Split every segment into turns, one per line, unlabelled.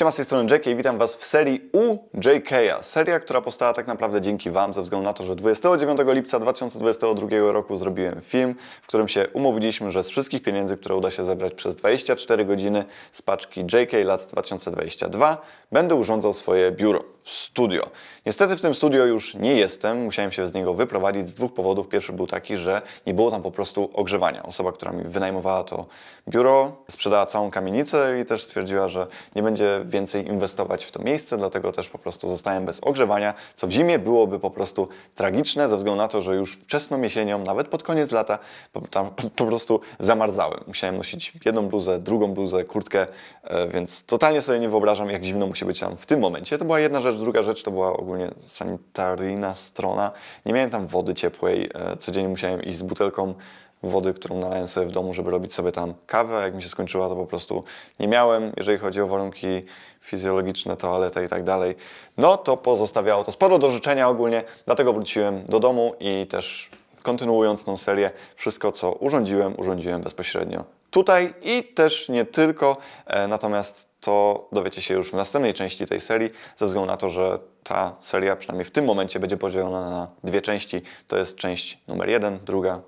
Siema z tej strony JK, witam Was w serii u JK'a. Seria, która powstała tak naprawdę dzięki Wam, ze względu na to, że 29 lipca 2022 roku zrobiłem film, w którym się umówiliśmy, że z wszystkich pieniędzy, które uda się zebrać przez 24 godziny z paczki JK Lat 2022, będę urządzał swoje biuro, studio. Niestety w tym studio już nie jestem, musiałem się z niego wyprowadzić z dwóch powodów. Pierwszy był taki, że nie było tam po prostu ogrzewania. Osoba, która mi wynajmowała to biuro, sprzedała całą kamienicę i też stwierdziła, że nie będzie więcej inwestować w to miejsce, dlatego też po prostu zostałem bez ogrzewania, co w zimie byłoby po prostu tragiczne, ze względu na to, że już wczesną jesienią, nawet pod koniec lata, tam, po prostu zamarzałem. Musiałem nosić jedną bluzę, drugą bluzę, kurtkę, e, więc totalnie sobie nie wyobrażam, jak zimno musi być tam w tym momencie. To była jedna rzecz, druga rzecz to była ogólnie sanitaryjna strona. Nie miałem tam wody ciepłej, e, codziennie musiałem iść z butelką wody, którą nalałem sobie w domu, żeby robić sobie tam kawę. Jak mi się skończyła, to po prostu nie miałem. Jeżeli chodzi o warunki fizjologiczne, toaleta i tak dalej, no to pozostawiało to sporo do życzenia ogólnie. Dlatego wróciłem do domu i też kontynuując tą serię, wszystko co urządziłem, urządziłem bezpośrednio tutaj i też nie tylko, e, natomiast to dowiecie się już w następnej części tej serii, ze względu na to, że ta seria przynajmniej w tym momencie będzie podzielona na dwie części. To jest część numer jeden, druga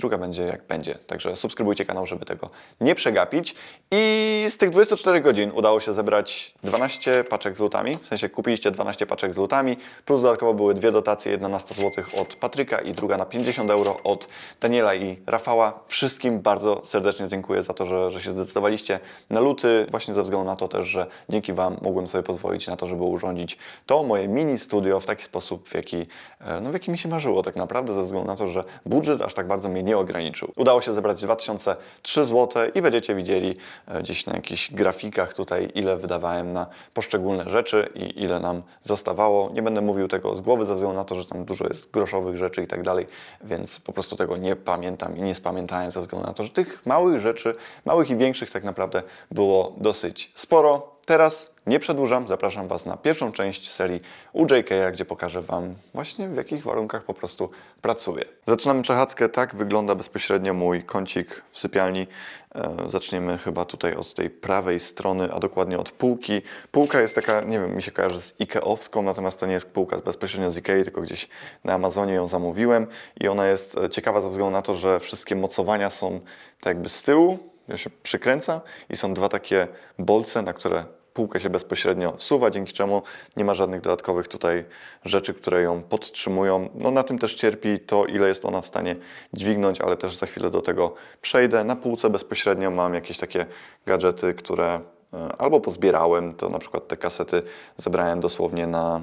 druga będzie jak będzie. Także subskrybujcie kanał, żeby tego nie przegapić. I z tych 24 godzin udało się zebrać 12 paczek z lutami. W sensie kupiliście 12 paczek z lutami, plus dodatkowo były dwie dotacje, jedna na 100 zł od Patryka i druga na 50 euro od Daniela i Rafała. Wszystkim bardzo serdecznie dziękuję za to, że, że się zdecydowaliście na luty, właśnie ze względu na to też, że dzięki Wam mogłem sobie pozwolić na to, żeby urządzić to moje mini studio w taki sposób, w jaki, e, no, w jaki mi się marzyło tak naprawdę, ze względu na to, że budżet aż tak bardzo mnie nie ograniczył. Udało się zebrać 2003 zł i będziecie widzieli e, gdzieś na jakichś grafikach tutaj, ile wydawałem na poszczególne rzeczy i ile nam zostawało. Nie będę mówił tego z głowy ze względu na to, że tam dużo jest groszowych rzeczy i tak dalej, więc po prostu tego nie pamiętam i nie spamiętałem ze względu na to, że tych małych rzeczy, małych i większych tak naprawdę było dosyć sporo. Teraz nie przedłużam, zapraszam Was na pierwszą część serii u JK'a, gdzie pokażę Wam właśnie w jakich warunkach po prostu pracuję. Zaczynamy przechadzkę, tak wygląda bezpośrednio mój kącik w sypialni. E, Zaczniemy chyba tutaj od tej prawej strony, a dokładnie od półki. Półka jest taka, nie wiem, mi się kojarzy z Ikeowską, natomiast to nie jest półka bezpośrednio z Ikei, tylko gdzieś na Amazonie ją zamówiłem i ona jest e, ciekawa ze względu na to, że wszystkie mocowania są tak jakby z tyłu, się przykręca i są dwa takie bolce, na które półkę się bezpośrednio wsuwa, dzięki czemu nie ma żadnych dodatkowych tutaj rzeczy, które ją podtrzymują. No na tym też cierpi to, ile jest ona w stanie dźwignąć, ale też za chwilę do tego przejdę. Na półce bezpośrednio mam jakieś takie gadżety, które e, albo pozbierałem, to na przykład te kasety zebrałem dosłownie na,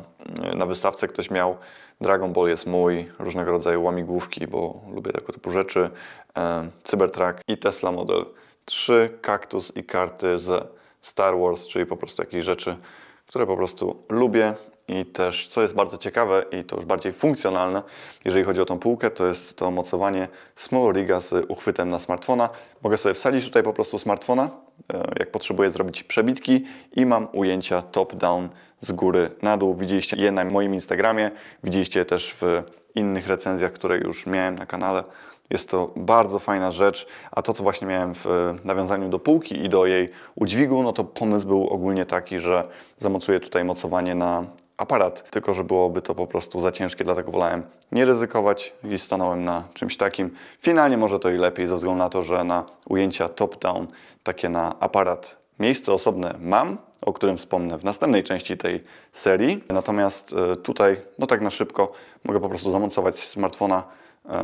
na wystawce, ktoś miał. Dragon Ball jest mój, różnego rodzaju łamigłówki, bo lubię tego typu rzeczy. E, Cybertruck i Tesla Model 3, kaktus i karty z Star Wars, czyli po prostu jakieś rzeczy, które po prostu lubię i też, co jest bardzo ciekawe i to już bardziej funkcjonalne, jeżeli chodzi o tą półkę, to jest to mocowanie Small Riga z uchwytem na smartfona. Mogę sobie wsadzić tutaj po prostu smartfona, e, jak potrzebuję zrobić przebitki i mam ujęcia top-down z góry na dół. Widzieliście je na moim Instagramie, widzieliście je też w innych recenzjach, które już miałem na kanale. Jest to bardzo fajna rzecz, a to, co właśnie miałem w nawiązaniu do półki i do jej udźwigu, no to pomysł był ogólnie taki, że zamocuję tutaj mocowanie na aparat, tylko że byłoby to po prostu za ciężkie, dlatego wolałem nie ryzykować i stanąłem na czymś takim. Finalnie może to i lepiej, ze względu na to, że na ujęcia top-down, takie na aparat, miejsce osobne mam, o którym wspomnę w następnej części tej serii. Natomiast e, tutaj, no tak na szybko, mogę po prostu zamocować smartfona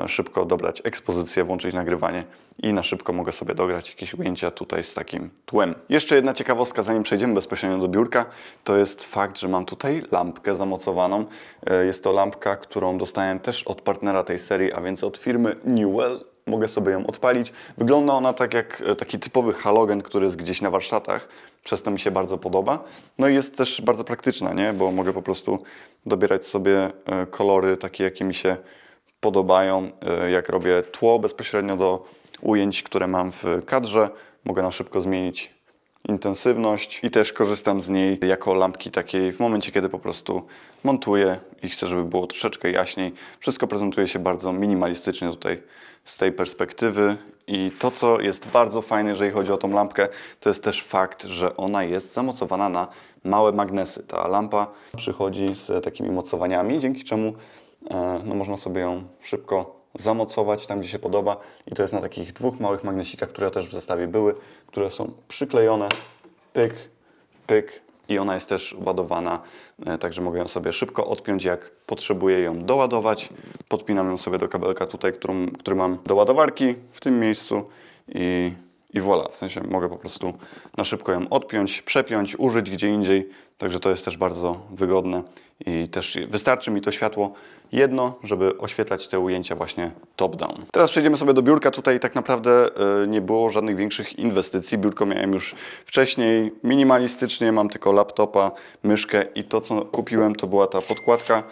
szybko dobrać ekspozycję, włączyć nagrywanie i na szybko mogę sobie dograć jakieś ujęcia tutaj z takim tłem. Jeszcze jedna ciekawostka, zanim przejdziemy bezpośrednio do biurka, to jest fakt, że mam tutaj lampkę zamocowaną. E, Jest to lampka, którą dostałem też od partnera tej serii, a więc od firmy Newell. Mogę sobie ją odpalić. Wygląda ona tak jak e, taki typowy halogen, który jest gdzieś na warsztatach. Przez to mi się bardzo podoba. No i jest też bardzo praktyczna, nie? bo mogę po prostu dobierać sobie e, kolory takie, jakie mi się podobają. E, Jak robię tło bezpośrednio do ujęć, które mam w kadrze, mogę na szybko zmienić intensywność i też korzystam z niej jako lampki takiej w momencie, kiedy po prostu montuję i chcę, żeby było troszeczkę jaśniej. Wszystko prezentuje się bardzo minimalistycznie tutaj z tej perspektywy i to, co jest bardzo fajne, jeżeli chodzi o tą lampkę, to jest też fakt, że ona jest zamocowana na małe magnesy. Ta lampa przychodzi z takimi mocowaniami, dzięki czemu no, można sobie ją szybko zamocować tam, gdzie się podoba. I to jest na takich dwóch małych magnesikach, które też w zestawie były, które są przyklejone, pyk, pyk i ona jest też ładowana, e, także mogę ją sobie szybko odpiąć, jak potrzebuję ją doładować. Podpinam ją sobie do kabelka tutaj, którą, który mam do ładowarki w tym miejscu i, i voilà, w sensie mogę po prostu na szybko ją odpiąć, przepiąć, użyć gdzie indziej, także to jest też bardzo wygodne i też wystarczy mi to światło jedno, żeby oświetlać te ujęcia właśnie top-down. Teraz przejdziemy sobie do biurka. Tutaj tak naprawdę e, nie było żadnych większych inwestycji. Biurko miałem już wcześniej minimalistycznie, mam tylko laptopa, myszkę i to co kupiłem to była ta podkładka.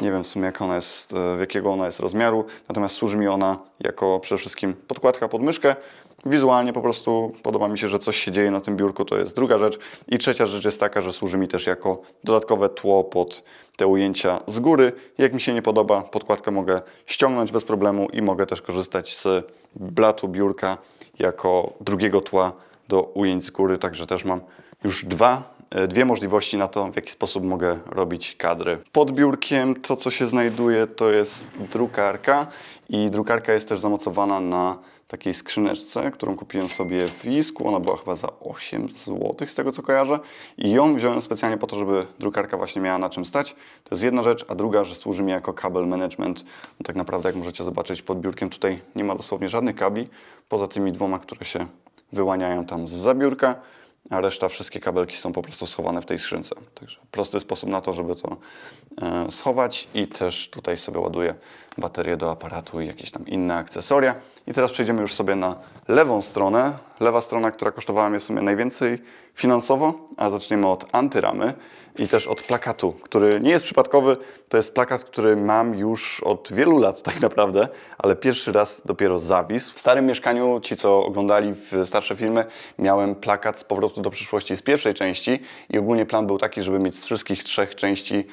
Nie wiem w sumie jak ona jest, e, jakiego ona jest rozmiaru, natomiast służy mi ona jako przede wszystkim podkładka pod myszkę. Wizualnie po prostu podoba mi się, że coś się dzieje na tym biurku, to jest druga rzecz. I trzecia rzecz jest taka, że służy mi też jako dodatkowe tło pod te ujęcia z góry. Jak mi się nie podoba, podkładkę mogę ściągnąć bez problemu i mogę też korzystać z blatu biurka jako drugiego tła do ujęć z góry, także też mam już dwa e, dwie możliwości na to, w jaki sposób mogę robić kadry. Pod biurkiem to, co się znajduje, to jest drukarka i drukarka jest też zamocowana na takiej skrzyneczce, którą kupiłem sobie w Lisku. Ona była chyba za 8 zł, z tego co kojarzę. I ją wziąłem specjalnie po to, żeby drukarka właśnie miała na czym stać. To jest jedna rzecz, a druga, że służy mi jako kabel management. No tak naprawdę, jak możecie zobaczyć pod biurkiem, tutaj nie ma dosłownie żadnych kabli, poza tymi dwoma, które się wyłaniają tam z zabiórka a reszta, wszystkie kabelki są po prostu schowane w tej skrzynce. Także prosty sposób na to, żeby to e, schować i też tutaj sobie ładuję baterię do aparatu i jakieś tam inne akcesoria. I teraz przejdziemy już sobie na lewą stronę. Lewa strona, która kosztowała mnie w sumie najwięcej finansowo, a zaczniemy od antyramy i też od plakatu, który nie jest przypadkowy. To jest plakat, który mam już od wielu lat tak naprawdę, ale pierwszy raz dopiero zawisł. W starym mieszkaniu, ci co oglądali starsze filmy, miałem plakat z powrotu do przyszłości z pierwszej części i ogólnie plan był taki, żeby mieć z wszystkich trzech części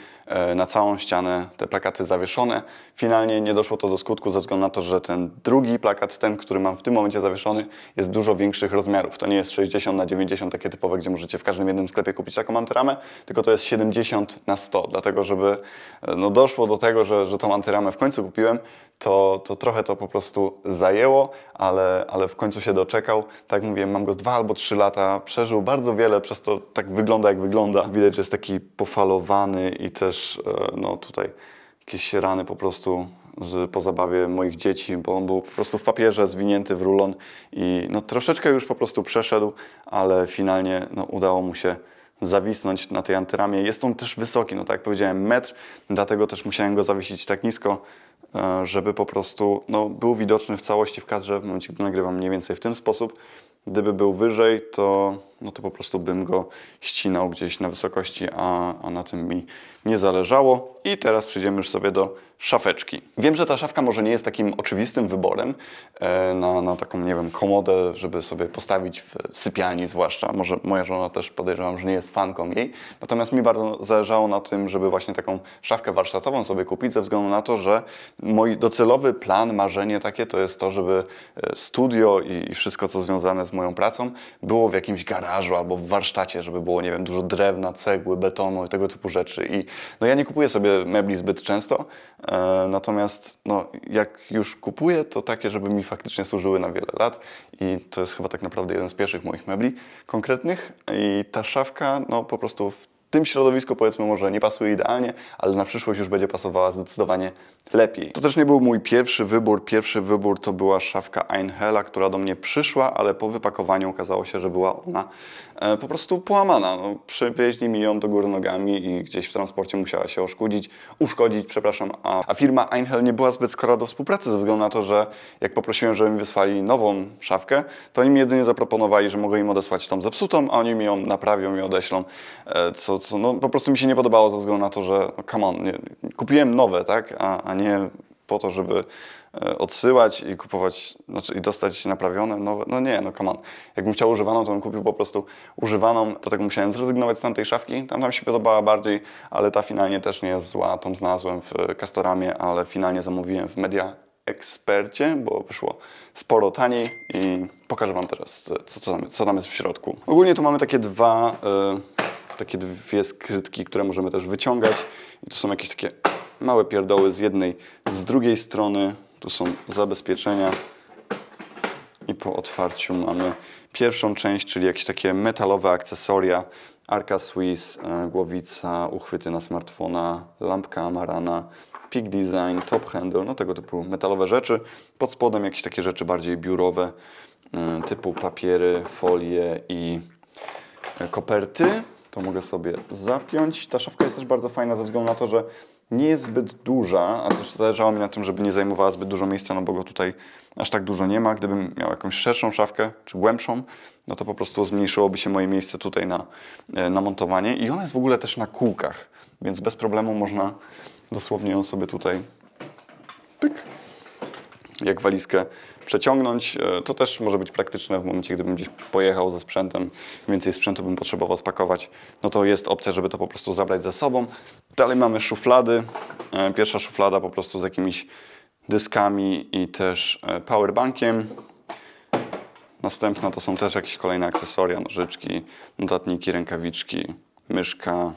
na całą ścianę te plakaty zawieszone. Finalnie nie doszło to do skutku ze względu na to, że ten drugi plakat, ten, który mam w tym momencie zawieszony, jest dużo większych rozmiarów. To nie jest 60 na 90 takie typowe, gdzie możecie w każdym jednym sklepie kupić taką antyramę, tylko to jest 70 na 100. Dlatego, żeby e, no, doszło do tego, że, że tą antyramę w końcu kupiłem, to, to trochę to po prostu zajęło, ale, ale w końcu się doczekał. Tak mówiłem, mam go dwa albo trzy lata, przeżył bardzo wiele, przez to tak wygląda jak wygląda. Widać, że jest taki pofalowany i też e, no tutaj jakieś rany po prostu z, po zabawie moich dzieci, bo on był po prostu w papierze zwinięty w rulon i no, troszeczkę już po prostu przeszedł, ale finalnie no, udało mu się zawisnąć na tej antyramie. Jest on też wysoki, no tak jak powiedziałem, metr, dlatego też musiałem go zawiesić tak nisko, e, żeby po prostu no, był widoczny w całości w kadrze w momencie, gdy nagrywam mniej więcej w ten sposób. Gdyby był wyżej, to, no to po prostu bym go ścinał gdzieś na wysokości, a, a na tym mi nie zależało. I teraz przejdziemy już sobie do szafeczki. Wiem, że ta szafka może nie jest takim oczywistym wyborem e, na, na taką, nie wiem, komodę, żeby sobie postawić w sypialni zwłaszcza. Może moja żona też podejrzewam, że nie jest fanką jej. Natomiast mi bardzo zależało na tym, żeby właśnie taką szafkę warsztatową sobie kupić, ze względu na to, że mój docelowy plan, marzenie takie to jest to, żeby e, studio i, wszystko, co związane z moją pracą, było w jakimś garażu albo w warsztacie, żeby było, nie wiem, dużo drewna, cegły, betonu i tego typu rzeczy. I no ja nie kupuję sobie mebli zbyt często, e, natomiast no, jak już kupuję, to takie, żeby mi faktycznie służyły na wiele lat i to jest chyba tak naprawdę jeden z pierwszych moich mebli konkretnych i ta szafka, no po prostu w tym środowisku powiedzmy może nie pasuje idealnie, ale na przyszłość już będzie pasowała zdecydowanie lepiej. To też nie był mój pierwszy wybór. Pierwszy wybór to była szafka Einhella, która do mnie przyszła, ale po wypakowaniu okazało się, że była ona e, po prostu połamana. No, przywieźli mi ją do góry nogami i gdzieś w transporcie musiała się oszkodzić, uszkodzić, przepraszam, a, a firma Einhell nie była zbyt skora do współpracy ze względu na to, że jak poprosiłem, żeby mi wysłali nową szafkę, to oni mi jedynie zaproponowali, że mogę im odesłać tą zepsutą, a oni mi ją naprawią i odeślą, e, co, co no, po prostu mi się nie podobało ze względu na to, że no, come on, nie, kupiłem nowe, tak, a, a nie po to, żeby e, odsyłać i kupować, znaczy i dostać naprawione nowe. No nie, no come on. Jakbym chciał używaną, to bym kupił po prostu używaną, dlatego musiałem zrezygnować z tamtej szafki. Tam, tam się podobała bardziej, ale ta finalnie też nie jest zła. Tą znalazłem w e, Castoramie, ale finalnie zamówiłem w Media Ekspercie, bo wyszło sporo taniej i pokażę Wam teraz, co, co, tam, co tam jest w środku. Ogólnie tu mamy takie dwa, e, takie dwie skrytki, które możemy też wyciągać i tu są jakieś takie małe pierdoły z jednej, z drugiej strony. Tu są zabezpieczenia i po otwarciu mamy pierwszą część, czyli jakieś takie metalowe akcesoria. Arca Swiss, e, głowica, uchwyty na smartfona, lampka Amarana, Peak Design, Top Handle, no tego typu metalowe rzeczy. Pod spodem jakieś takie rzeczy bardziej biurowe, e, typu papiery, folie i e, koperty. To mogę sobie zapiąć. Ta szafka jest też bardzo fajna ze względu na to, że nie jest zbyt duża, a też zależało mi na tym, żeby nie zajmowała zbyt dużo miejsca, no bo go tutaj aż tak dużo nie ma. Gdybym miał jakąś szerszą szafkę, czy głębszą, no to po prostu zmniejszyłoby się moje miejsce tutaj na, e, na montowanie. I ona jest w ogóle też na kółkach, więc bez problemu można dosłownie ją sobie tutaj pyk, jak walizkę przeciągnąć. E, To też może być praktyczne w momencie, gdybym gdzieś pojechał ze sprzętem, więcej sprzętu bym potrzebował spakować, no to jest opcja, żeby to po prostu zabrać ze sobą. Dalej mamy szuflady. E, Pierwsza szuflada po prostu z jakimiś dyskami i też e, powerbankiem. Następna to są też jakieś kolejne akcesoria, nożyczki, notatniki, rękawiczki, myszka,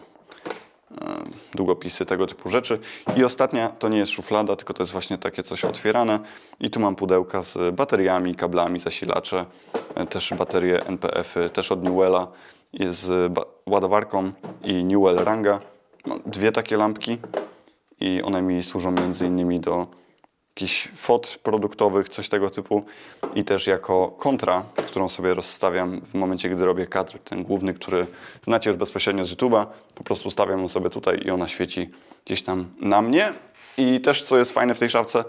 długopisy, tego typu rzeczy. I ostatnia to nie jest szuflada, tylko to jest właśnie takie coś otwierane. I tu mam pudełka z bateriami, kablami, zasilacze, e, też baterie NPF-y, też od Newella, z ładowarką i Newell Ranga. Mam dwie takie lampki i one mi służą między innymi do jakichś fot produktowych, coś tego typu. I też jako kontra, którą sobie rozstawiam w momencie, gdy robię kadr, ten główny, który znacie już bezpośrednio z YouTube'a, po prostu stawiam ją sobie tutaj i ona świeci gdzieś tam na mnie. I też co jest fajne w tej szafce,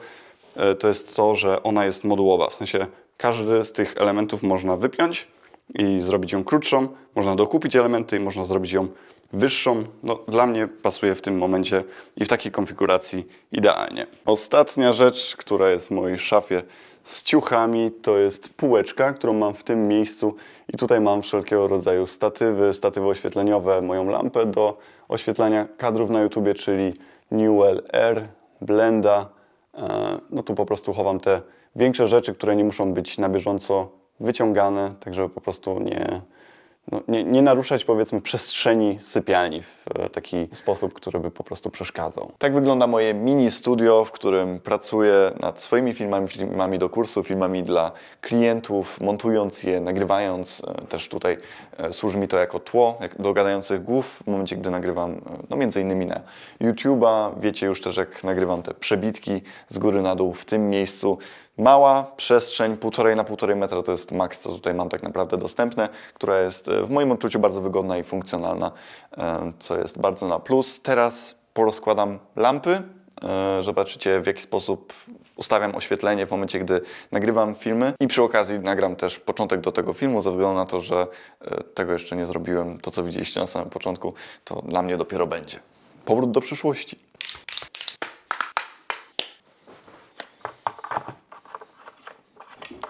e, to jest to, że ona jest modułowa, w sensie każdy z tych elementów można wypiąć i zrobić ją krótszą, można dokupić elementy i można zrobić ją wyższą. No, dla mnie pasuje w tym momencie i w takiej konfiguracji idealnie. Ostatnia rzecz, która jest w mojej szafie z ciuchami, to jest półeczka, którą mam w tym miejscu i tutaj mam wszelkiego rodzaju statywy, statywy oświetleniowe, moją lampę do oświetlania kadrów na YouTubie, czyli Newell R, Blenda. E, No tu po prostu chowam te większe rzeczy, które nie muszą być na bieżąco wyciągane, tak żeby po prostu nie, no, nie, nie naruszać powiedzmy przestrzeni sypialni w e, taki sposób, który by po prostu przeszkadzał. Tak wygląda moje mini studio, w którym pracuję nad swoimi filmami, filmami do kursu, filmami dla klientów, montując je, nagrywając. E, Też tutaj e, służy mi to jako tło jak do gadających głów w momencie, gdy nagrywam, no między innymi na YouTube'a. Wiecie już też, jak nagrywam te przebitki z góry na dół w tym miejscu. Mała przestrzeń, półtorej na półtorej metra to jest maks, co tutaj mam tak naprawdę dostępne, która jest e, w moim odczuciu bardzo wygodna i funkcjonalna, e, co jest bardzo na plus. Teraz porozkładam lampy, e, zobaczycie w jaki sposób ustawiam oświetlenie w momencie, gdy nagrywam filmy i przy okazji nagram też początek do tego filmu, ze względu na to, że tego jeszcze nie zrobiłem. To, co widzieliście na samym początku, to dla mnie dopiero będzie. Powrót do przyszłości.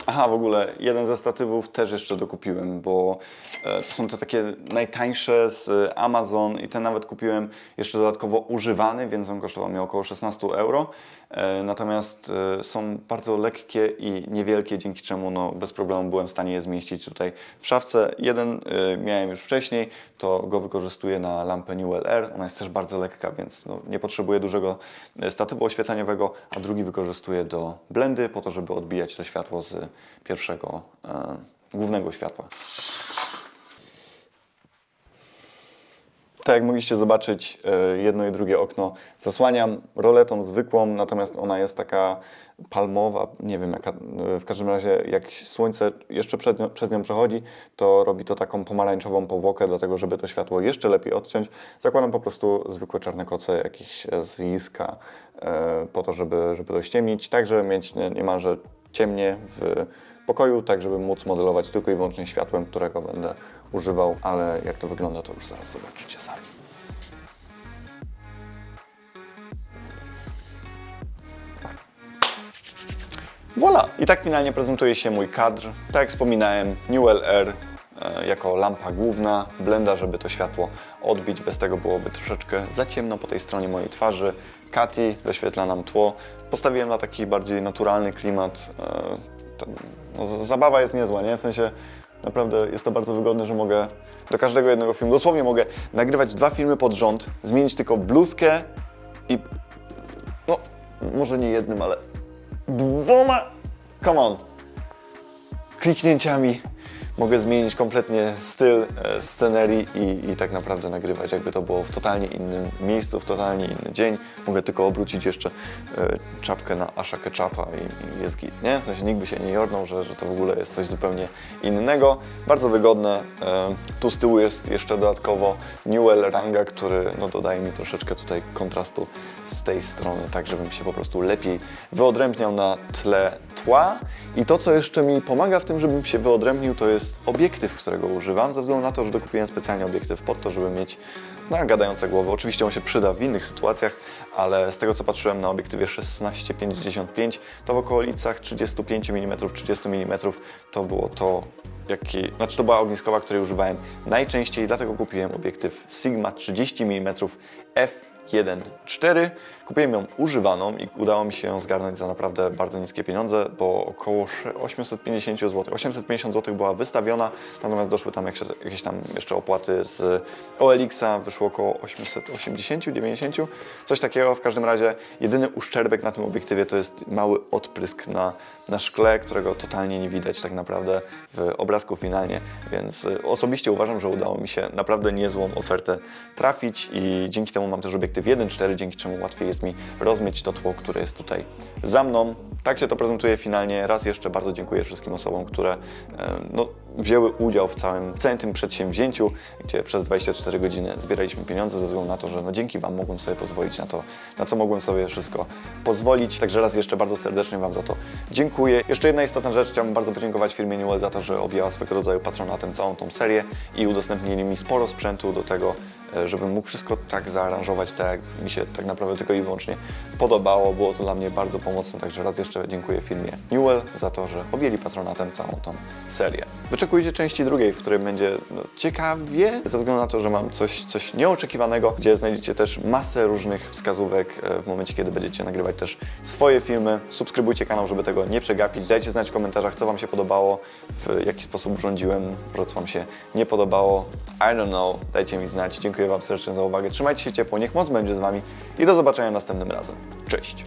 Aha, w ogóle jeden ze statywów też jeszcze dokupiłem, bo e, to są te takie najtańsze z Amazon i ten nawet kupiłem jeszcze dodatkowo używany, więc on kosztował mi około 16 euro. E, Natomiast e, są bardzo lekkie i niewielkie, dzięki czemu no, bez problemu byłem w stanie je zmieścić tutaj w szafce. Jeden e, miałem już wcześniej, to go wykorzystuję na lampę Newell R. Ona jest też bardzo lekka, więc no, nie potrzebuję dużego statywu oświetleniowego, a drugi wykorzystuję do blendy po to, żeby odbijać to światło z pierwszego e, głównego światła. Tak jak mogliście zobaczyć, e, jedno i drugie okno zasłaniam roletą zwykłą, natomiast ona jest taka palmowa, nie wiem jaka, e, w każdym razie jak słońce jeszcze przed nią, przez nią przechodzi, to robi to taką pomarańczową powłokę, dlatego żeby to światło jeszcze lepiej odciąć. Zakładam po prostu zwykłe czarne koce, jakieś z e, po to, żeby, żeby to ściemnić, tak żeby mieć nie- niemalże ciemnie w pokoju, tak żeby móc modelować tylko i wyłącznie światłem, którego będę używał, ale jak to wygląda, to już zaraz zobaczycie sami. Voilà! I tak finalnie prezentuje się mój kadr. Tak jak wspominałem, Newell R e, jako lampa główna, blenda, żeby to światło odbić. Bez tego byłoby troszeczkę za ciemno po tej stronie mojej twarzy. Katy doświetla nam tło. Postawiłem na taki bardziej naturalny klimat. E, no, zabawa jest niezła, nie? W sensie naprawdę jest to bardzo wygodne, że mogę do każdego jednego filmu, dosłownie mogę nagrywać dwa filmy pod rząd, zmienić tylko bluzkę i no, może nie jednym, ale dwoma, come on, kliknięciami mogę zmienić kompletnie styl e, scenerii i, i tak naprawdę nagrywać, jakby to było w totalnie innym miejscu, w totalnie inny dzień. Mogę tylko obrócić jeszcze e, czapkę na Asha Ketchupa i, i jest git, nie? W sensie nikt by się nie jornął, że, że to w ogóle jest coś zupełnie innego. Bardzo wygodne. E, tu z tyłu jest jeszcze dodatkowo Newell Ranga, który no, dodaje mi troszeczkę tutaj kontrastu z tej strony, tak żebym się po prostu lepiej wyodrębniał na tle tła. I to, co jeszcze mi pomaga w tym, żebym się wyodrębnił, to jest obiektyw, którego używam, ze względu na to, że dokupiłem specjalnie obiektyw pod to, żeby mieć no, gadające głowy. Oczywiście on się przyda w innych sytuacjach, ale z tego, co patrzyłem na obiektywie 16-55, to w okolicach 35 mm, 30 mm to było to, jaki, znaczy to była ogniskowa, której używałem najczęściej, dlatego kupiłem obiektyw Sigma 30 mm f1.4. Kupiłem ją używaną i udało mi się ją zgarnąć za naprawdę bardzo niskie pieniądze, bo około sze- 850 zł. 850 zł była wystawiona, natomiast doszły tam jakieś tam jeszcze opłaty z OLX-a, wyszło około 880-90, coś takiego. W każdym razie jedyny uszczerbek na tym obiektywie to jest mały odprysk na, na szkle, którego totalnie nie widać tak naprawdę w obrazku finalnie, więc y, osobiście uważam, że udało mi się naprawdę niezłą ofertę trafić i dzięki temu mam też obiektyw 1.4, dzięki czemu łatwiej jest mi rozmieć to tło, które jest tutaj za mną. Tak się to prezentuje finalnie. Raz jeszcze bardzo dziękuję wszystkim osobom, które e, no, wzięły udział w całym, całym tym przedsięwzięciu, gdzie przez 24 godziny zbieraliśmy pieniądze ze względu na to, że no, dzięki Wam mogłem sobie pozwolić na to, na co mogłem sobie wszystko pozwolić. Także raz jeszcze bardzo serdecznie Wam za to dziękuję. Jeszcze jedna istotna rzecz, chciałbym bardzo podziękować firmie Newell za to, że objęła swego rodzaju patronatem całą tą serię i udostępnili mi sporo sprzętu do tego, e, żebym mógł wszystko tak zaaranżować, tak jak mi się tak naprawdę tylko i wyłącznie podobało. Było to dla mnie bardzo pomocne, także raz jeszcze dziękuję firmie Newell za to, że objęli patronatem całą tą serię. Wyczekujcie części drugiej, w której będzie no, ciekawie, ze względu na to, że mam coś, coś nieoczekiwanego, gdzie znajdziecie też masę różnych wskazówek e, w momencie, kiedy będziecie nagrywać też swoje filmy. Subskrybujcie kanał, żeby tego nie przegapić. Dajcie znać w komentarzach, co Wam się podobało, w jaki sposób rządziłem, może co Wam się nie podobało. I don't know, dajcie mi znać. Dziękuję Wam serdecznie za uwagę. Trzymajcie się ciepło, niech moc będzie z Wami i do zobaczenia następnym razem. Cześć!